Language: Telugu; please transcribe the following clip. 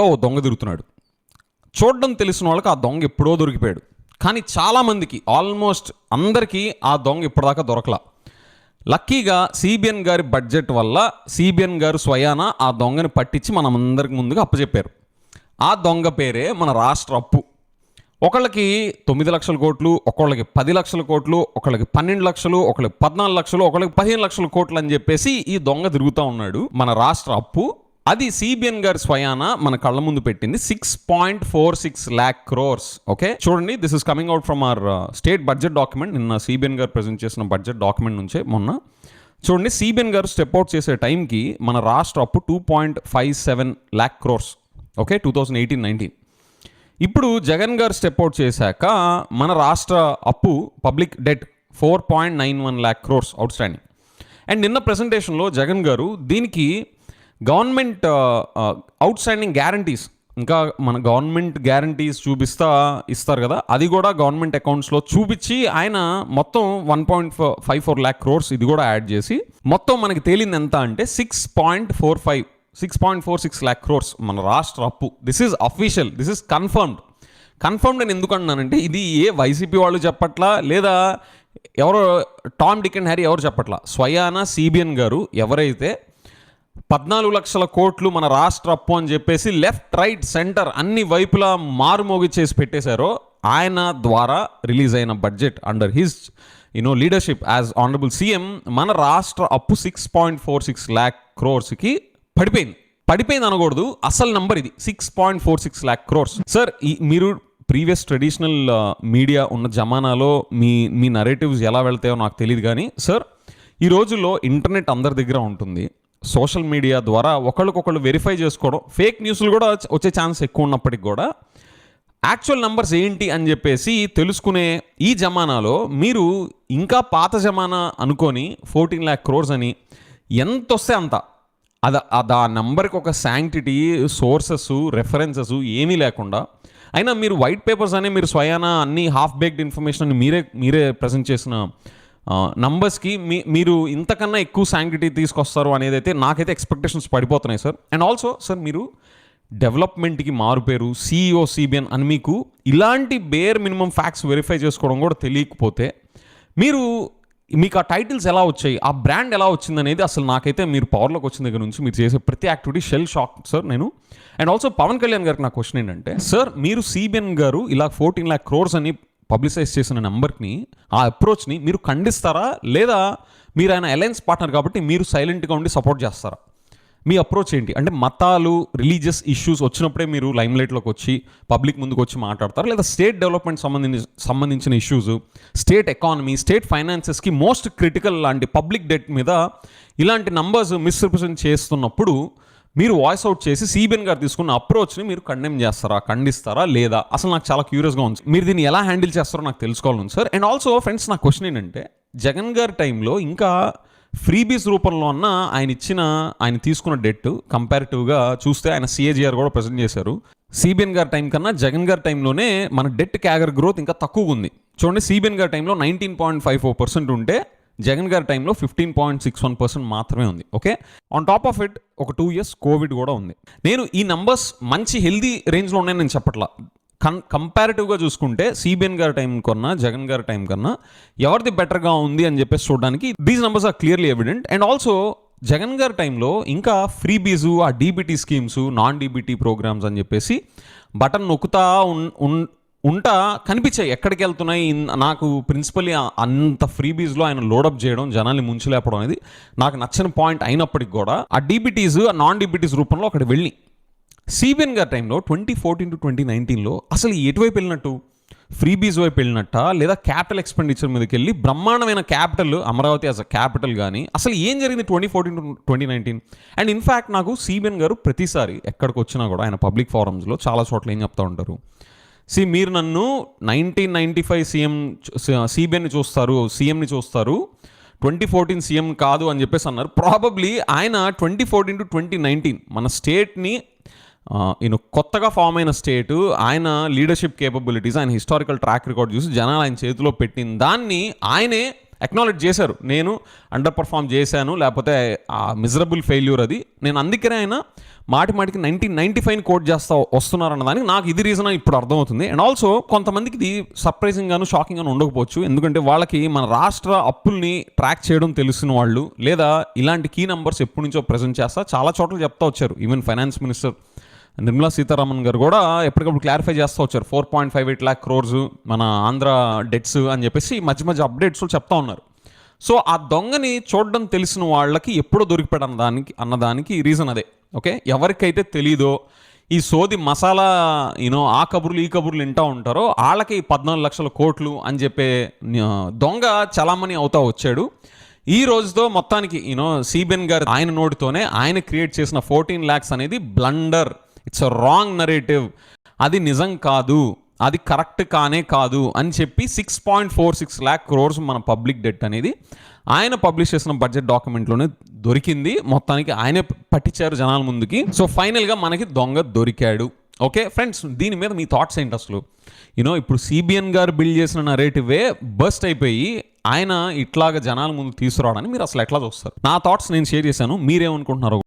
ఓ దొంగ తిరుగుతున్నాడు. చూడడం తెలిసిన వాళ్ళకి ఆ దొంగ ఎప్పుడో దొరికిపోయాడు. కానీ చాలామందికి ఆల్మోస్ట్ అందరికీ ఆ దొంగ ఇప్పటిదాకా దొరకలా. లక్కీగా సిబిఎన్ గారి బడ్జెట్ వల్ల సిబిఎన్ గారు స్వయాన ఆ దొంగని పట్టించి మనం అందరికి ముందుగా అప్పచెప్పారు. ఆ దొంగ పేరే మన రాష్ట్ర అప్పు. ఒకళ్ళకి తొమ్మిది లక్షల కోట్లు ఒకళ్ళకి పది లక్షల కోట్లు ఒకళ్ళకి పన్నెండు లక్షలు ఒకళ్ళకి పద్నాలుగు లక్షలు ఒకళ్ళకి పదిహేను లక్షల కోట్లు అని చెప్పేసి ఈ దొంగ తిరుగుతూ ఉన్నాడు మన రాష్ట్ర అప్పు. అది సిబిఎన్ గారి స్వయాన మన కళ్ళ ముందు పెట్టింది. Six point four six lakh crores okay చూడండి this is coming out from our state budget document నిన్న సిబిఎన్ గారు ప్రజెంట్ చేసిన బడ్జెట్ డాక్యుమెంట్ నుంచే మొన్న. చూడండి సిబిఎన్ గారు స్టెప్ అవుట్ చేసే టైంకి మన రాష్ట్ర అప్పు two point five seven lakh crores okay two thousand eighteen nineteen ఇప్పుడు జగన్ గారు స్టెప్ అవుట్ చేశాక మన రాష్ట్ర అప్పు public debt four point nine one lakh crores outstanding and నిన్న ప్రెజెంటేషన్లో జగన్ గారు దీనికి గవర్నమెంట్ అవుట్ స్టాండింగ్ గ్యారంటీస్ ఇంకా మన గవర్నమెంట్ గ్యారంటీస్ చూపిస్తా ఇస్తారు కదా అది కూడా గవర్నమెంట్ అకౌంట్స్లో చూపించి ఆయన మొత్తం one point five four lakh crores ఇది కూడా యాడ్ చేసి మొత్తం మనకి తేలింది ఎంత అంటే six point four five six point four six lakh crores మన రాష్ట్ర అప్పు. This is official this is confirmed confirmed నేను ఎందుకు అన్నానంటే ఇది ఏ వైసీపీ వాళ్ళు చెప్పట్లా లేదా ఎవరో టామ్ డిక్ అండ్ హ్యారీ ఎవరు చెప్పట్లా? స్వయానా సిబిఎన్ గారు ఎవరైతే పద్నాలుగు లక్షల కోట్లు మన రాష్ట్ర అప్పు అని చెప్పేసి లెఫ్ట్ రైట్ సెంటర్ అన్ని వైపులా మారుమోగి చేసి పెట్టేశారో ఆయన ద్వారా రిలీజ్ అయిన budget under his you know leadership as honourable CM మన రాష్ట్ర అప్పు six point four six lakh క్రోర్స్కి పడిపోయింది. పడిపోయింది అనకూడదు. అసలు నంబర్ ఇది. Six point four six lakh crores sir ఈ మీరు ప్రీవియస్ ట్రెడిషనల్ మీడియా ఉన్న జమానాలో మీ మీ నరేటివ్స్ ఎలా వెళ్తాయో నాకు తెలియదు కానీ సార్ ఈ రోజుల్లో ఇంటర్నెట్ అందరి దగ్గర ఉంటుంది. సోషల్ మీడియా ద్వారా ఒకళ్ళకొకళ్ళు వెరిఫై చేసుకోవడం ఫేక్ న్యూస్లు కూడా వచ్చే- ఛాన్స్ ఎక్కువ ఉన్నప్పటికి కూడా యాక్చువల్ నెంబర్స్ ఏంటి అని చెప్పేసి తెలుసుకునే ఈ జమానాలో మీరు ఇంకా పాత జమానా అనుకొని ఫోర్టీన్ ల్యాక్ క్రోర్స్ అని ఎంత వస్తే అంత. అది అది ఆ నెంబర్కి ఒక శాంక్టిటీ సోర్సెస్ రెఫరెన్సెస్ ఏమీ లేకుండా అయినా మీరు వైట్ పేపర్స్ అనే మీరు స్వయాన అన్ని హాఫ్ బేక్డ్ ఇన్ఫర్మేషన్ అని మీరే మీరే ప్రజెంట్ చేసిన నంబర్స్కి మీ మీరు ఇంతకన్నా ఎక్కువ శాంక్టిటీ తీసుకొస్తారు అనేది అయితే నాకైతే ఎక్స్పెక్టేషన్స్ పడిపోతున్నాయి సార్ అండ్ ఆల్సో సార్ మీరు డెవలప్మెంట్కి మారుపేరు సిఇఓ సిబిఎన్ అని మీకు ఇలాంటి బేర్ మినిమం ఫ్యాక్ట్స్ వెరిఫై చేసుకోవడం కూడా తెలియకపోతే మీరు మీకు ఆ టైటిల్స్ ఎలా వచ్చాయి ఆ బ్రాండ్ ఎలా వచ్చింది అనేది అసలు నాకైతే మీరు పవర్లోకి వచ్చిన దగ్గర నుంచి మీరు చేసే ప్రతి యాక్టివిటీ షెల్ షాక్ సార్ నేను. అండ్ ఆల్సో పవన్ కళ్యాణ్ గారికి నా క్వశ్చన్ ఏంటంటే సార్ మీరు సిబిఎన్ గారు ఇలా ఫోర్టీన్ ల్యాక్ క్రోర్స్ అని పబ్లిసైజ్ చేసిన నెంబర్ని ఆ అప్రోచ్ని మీరు ఖండిస్తారా? లేదా మీరు ఆయన అలయన్స్ పార్ట్నర్ కాబట్టి మీరు సైలెంట్గా ఉండి సపోర్ట్ చేస్తారా? మీ అప్రోచ్ ఏంటి? అంటే మతాలు రిలీజియస్ ఇష్యూస్ వచ్చినప్పుడే మీరు లైమ్లైట్లోకి వచ్చి పబ్లిక్ ముందుకు వచ్చి మాట్లాడతారు? లేదా స్టేట్ డెవలప్మెంట్ సంబంధించి సంబంధించిన ఇష్యూస్ స్టేట్ ఎకానమీ స్టేట్ ఫైనాన్సెస్కి మోస్ట్ క్రిటికల్ లాంటి పబ్లిక్ డెట్ మీద ఇలాంటి నంబర్స్ మిస్రిప్రజెంట్ చేస్తున్నప్పుడు మీరు వాయిస్ అవుట్ చేసి సిబిఎన్ గారు తీసుకున్న అప్రోచ్ని మీరు కండెమ్ చేస్తారా? ఖండిస్తారా? లేదా? అసలు నాకు చాలా క్యూరియస్గా ఉంది. మీరు దీన్ని ఎలా హ్యాండిల్ చేస్తారో నాకు తెలుసుకోవాలి సార్ అండ్ ఆల్సో ఫ్రెండ్స్ నా క్వశ్చన్ ఏంటంటే జగన్ గారి టైంలో ఇంకా ఫ్రీబీస్ రూపంలో ఉన్న ఆయన ఇచ్చిన ఆయన తీసుకున్న డెట్ కంపారిటివ్గా చూస్తే ఆయన సిఏజీఆర్ కూడా ప్రజెంట్ చేశారు. సిబిఎన్ గారి టైం కన్నా జగన్ గారి టైంలోనే మన డెట్ క్యాగర్ గ్రోత్ ఇంకా తక్కువగా ఉంది. చూడండి సిబిఎన్ గారి టైంలో nineteen point five four percent ఉంటే జగన్ గారి టైంలో fifteen point six one percent మాత్రమే ఉంది okay? On top of it ఒక టూ ఇయర్స్ కోవిడ్ కూడా ఉంది. నేను ఈ నంబర్స్ మంచి హెల్దీ రేంజ్లో ఉన్నాయని నేను చెప్పట్లా. కన్ కంపారిటివ్గా చూసుకుంటే సిబిఎన్ గారి టైం కన్నా జగన్ గారి టైం కన్నా ఎవరిది బెటర్గా ఉంది అని చెప్పేసి చూడడానికి these numbers are clearly evident and also Jagan గారి టైంలో ఇంకా ఫ్రీ బీజు ఆ DBT schemes non DBT programs అని చెప్పేసి బటన్ నొక్కుతా ఉన్- ఉన్ ఉంటా కనిపించాయి. ఎక్కడికి వెళ్తున్నాయి? నాకు ప్రిన్సిపల్లీ అంత ఫ్రీ బీజ్లో ఆయన లోడప్ చేయడం జనాల్ని ముంచలేపడం అనేది నాకు నచ్చని పాయింట్ అయినప్పటికి కూడా ఆ డీబీటీస్ ఆ నాన్ డీబీటీస్ రూపంలో అక్కడ వెళ్ళి. సిబిఎన్ గారి టైంలో ట్వంటీ ఫోర్టీన్ టు ట్వంటీ నైన్టీన్లో అసలు ఎటువైపు వెళ్ళినట్టు? ఫ్రీ బీజ్ వైపు వెళ్ళినట్ట? లేదా క్యాపిటల్ ఎక్స్పెండిచర్ మీదకి వెళ్ళి బ్రహ్మాండమైన capital Amaravati as a capital కానీ అసలు ఏం జరిగింది twenty fourteen to twenty nineteen and in fact నాకు సిబిఎన్ గారు ప్రతిసారి ఎక్కడికి వచ్చినా కూడా ఆయన పబ్లిక్ ఫారమ్స్లో చాలా చోట్ల ఏం చెప్తా ఉంటారు? సి మీరు నన్ను నైన్టీన్ నైంటీ ఫైవ్ సీఎం సిబిఎన్ని చూస్తారు సీఎంని చూస్తారు. ట్వంటీ ఫోర్టీన్ సీఎం కాదు అని చెప్పేసి అన్నారు. ప్రాబబ్లీ ఆయన twenty fourteen to twenty nineteen మన స్టేట్ని ఈయన కొత్తగా ఫామ్ అయిన స్టేట్ ఆయన లీడర్షిప్ కేపబిలిటీస్ ఆయన హిస్టారికల్ ట్రాక్ రికార్డ్ చూసి జనాలు ఆయన చేతిలో పెట్టిన దాన్ని ఆయనే అక్నాలెడ్జ్ చేశారు. నేను అండర్ పర్ఫామ్ చేశాను లేకపోతే ఆ మిజరబుల్ ఫెయిల్యూర్ అది. నేను అందుకనే ఆయన మాటి మాటికి నైన్టీన్ నైన్టీ ఫైవ్ కోట్ చేస్తా వస్తున్నారన్న దానికి నాకు ఇది రీజన్ ఇప్పుడు అర్థమవుతుంది. అండ్ ఆల్సో కొంతమందికి ఇది సర్ప్రైజింగ్ గాను షాకింగ్ గాను ఉండకపోవచ్చు. ఎందుకంటే వాళ్ళకి మన రాష్ట్ర అప్పుల్ని ట్రాక్ చేయడం తెలిసిన వాళ్ళు లేదా ఇలాంటి కీ నంబర్స్ ఎప్పటి నుంచో ప్రజెంట్ చేస్తా చాలా చోట్ల చెప్తా వచ్చారు. Even finance minister Nirmala Sitharaman గారు కూడా ఎప్పటికప్పుడు క్లారిఫై చేస్తూ వచ్చారు. Four point five eight lakh crores మన ఆంధ్ర డెట్స్ అని చెప్పేసి మధ్య మధ్య అప్డేట్స్ చెప్తా ఉన్నారు. సో ఆ దొంగని చూడడం తెలిసిన వాళ్ళకి ఎప్పుడో దొరికిపోయాడు అన్నదానికి అన్నదానికి రీజన్ అదే. ఓకే ఎవరికైతే తెలీదో ఈ సోది మసాలా యూనో ఆ కబుర్లు ఈ కబుర్లు వింటూ ఉంటారో వాళ్ళకి పద్నాలుగు లక్షల కోట్లు అని చెప్పే దొంగ చలామణి అవుతా వచ్చాడు. ఈ రోజుతో మొత్తానికి యూనో సిబిఎన్ గారు ఆయన నోటితోనే ఆయన క్రియేట్ చేసిన ఫోర్టీన్ ల్యాక్స్ అనేది blunder it's a wrong narrative అది నిజం కాదు. అది కరెక్ట్ కానే కాదు అని చెప్పి six point four six lakh crores మన పబ్లిక్ డెట్ అనేది ఆయన పబ్లిష్ చేసిన బడ్జెట్ డాక్యుమెంట్లోనే దొరికింది. మొత్తానికి ఆయనే పట్టించారు జనాల ముందుకి. సో ఫైనల్గా మనకి దొంగ దొరికాడు. ఓకే ఫ్రెండ్స్ దీని మీద మీ థాట్స్ ఏంటి అసలు? యూనో ఇప్పుడు సిబిఎన్ గారు బిల్డ్ చేసిన నరేటివే బస్ట్ అయిపోయి ఆయన ఇట్లాగా జనాల ముందు తీసుకురావడానికి మీరు అసలు ఎట్లా చూస్తారు? నా థాట్స్ నేను షేర్ చేశాను. మీరేమనుకుంటున్నారు